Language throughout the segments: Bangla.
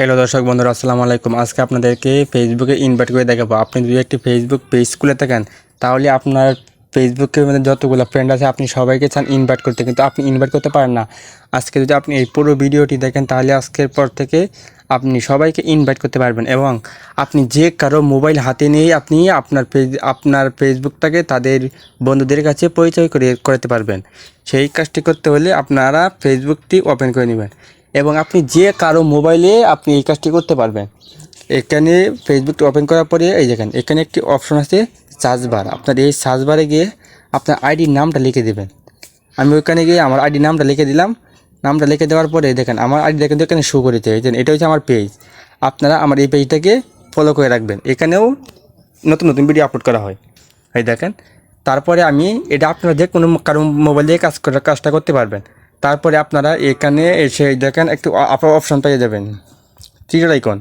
হ্যালো দর্শক বন্ধুরা, আসসালামু আলাইকুম। আজকে আপনাদেরকে ফেসবুকে ইনভাইট করে দেখাবো। আপনি যদি একটি ফেসবুক পেজ খুলে থাকেন, তাহলে আপনার ফেসবুকের মধ্যে যতগুলো ফ্রেন্ড আছে, আপনি সবাইকে চান ইনভাইট করতে। কিন্তু আপনি ইনভাইট করতে পারেন না। আজকে যদি আপনি এই পুরো ভিডিওটি দেখেন, তাহলে আজকের পর থেকে আপনি সবাইকে ইনভাইট করতে পারবেন এবং আপনি যে কারও মোবাইল হাতে নিয়ে আপনি আপনার ফেস আপনার ফেসবুকটাকে তাদের বন্ধুদের কাছে পরিচয় করে, করতে পারবেন। সেই কাজটি করতে হলে আপনারা ফেসবুকটি ওপেন করে নেবেন। এবং আপনি যে কারও মোবাইলে আপনি এই কাজটি করতে পারবেন। এখানে ফেসবুকটি ওপেন করার পরে এই দেখেন, এখানে একটি অপশন আছে সার্চ বার আপনার এই সার্চ বারে গিয়ে আপনার আইডির নামটা লিখে দেবেন। আমি ওইখানে গিয়ে আমার আইডি নামটা লিখে দিলাম। নামটা লিখে দেওয়ার পরে দেখেন, আমার আইডি দেখেন এখানে শো এই যে এটা হচ্ছে আমার পেজ আপনারা আমার এই পেজটাকে ফলো করে রাখবেন। এখানেও নতুন নতুন ভিডিও আপলোড করা হয়। এই দেখেন, তারপরে আমি এটা আপনারা যে কোনো কারও মোবাইল দিয়ে কাজ কাজটা করতে পারবেন। তারপরে আপনারা এখানে এসে দেখেন একটু আপনার অপশন পেয়ে যাবেন। থ্রিডোর আইকন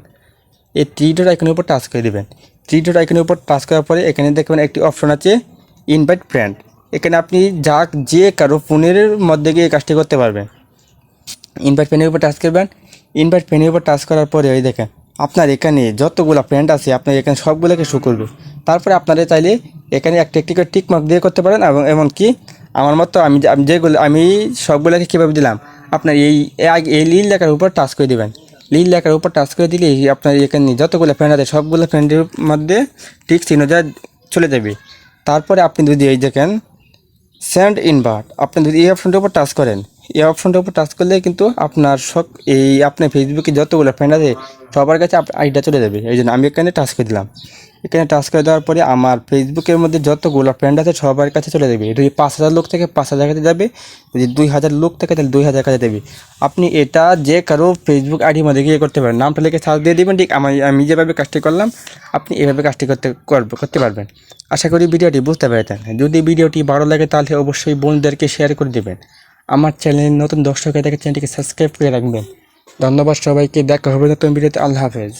এই থ্রিডোর আইকনের উপর টাচ করে দেবেন। থ্রিডোর আইকনের উপর টাচ করার পরে এখানে দেখবেন একটি অপশন আছে ইনভাইট ফ্রেন্ড এখানে আপনি যা যে কারও ফোনের মধ্যে গিয়ে কাজটি করতে পারবেন। ইনভাইট পেনের উপর টাচ করবেন। ইনভাইট পেনের উপর টাচ করার পরে ওই দেখেন, আপনার এখানে যতগুলো ফ্রেন্ড আছে, আপনার এখানে সবগুলোকে শো করবে। তারপরে আপনারা চাইলে এখানে একটা একটি করে টিক মার্ক দিয়ে করতে পারেন এবং এমনকি আমার মতো আমি আমি যেগুলো আমি সবগুলোকে কীভাবে দিলাম? আপনার এই এই- লিল লেখার উপর টাচ করে দেবেন। লিল লেখার উপর টাচ করে দিলে আপনার এখানে যতগুলো ফ্রেন্ড আছে, সবগুলো ফ্রেন্ডের মধ্যে ঠিক চিহ্ন যা চলে যাবে। তারপরে আপনি যদি এই দেখেন সেন্ড ইনভার্ট আপনি যদি এই অপশনটার উপর টাচ করেন এই অপশনটার উপর টাচ করলে কিন্তু আপনার সব এই আপনার ফেসবুকে যতগুলো ফ্রেন্ড আছে, সবার কাছে আইডিয়া চলে যাবে। এই জন্য আমি এখানে টাচ করে দিলাম। এখানে টাচ করে দেওয়ার পরে আমার ফেসবুকের মধ্যে যতগুলো ফ্রেন্ড আছে, সবার কাছে চলে যাবে। যদি পাঁচ হাজার লোক থেকে, পাঁচ হাজার কাছে যাবে। যদি দুই হাজার লোক থেকে, তাহলে দুই হাজার কাছে দেবে আপনি এটা যে কারও ফেসবুক আইডির মধ্যে গিয়ে করতে পারেন। নামটা লিখে সার্চ দিয়ে দেবেন, ঠিক আমি আমি যেভাবে কাজটি করলাম, আপনি এভাবে কাজটি করতে করব- করতে পারবেন। আশা করি ভিডিওটি বুঝতে পেরেছেন। যদি ভিডিওটি ভালো লাগে, তাহলে অবশ্যই বন্ধুদেরকে শেয়ার করে দেবেন। আমার চ্যানেলের নতুন দর্শক হয়ে থাকে চ্যানেলটিকে সাবস্ক্রাইব করে রাখবেন। ধন্যবাদ সবাইকে। দেখা হবে নতুন ভিডিওতে। আল্লাহ হাফেজ।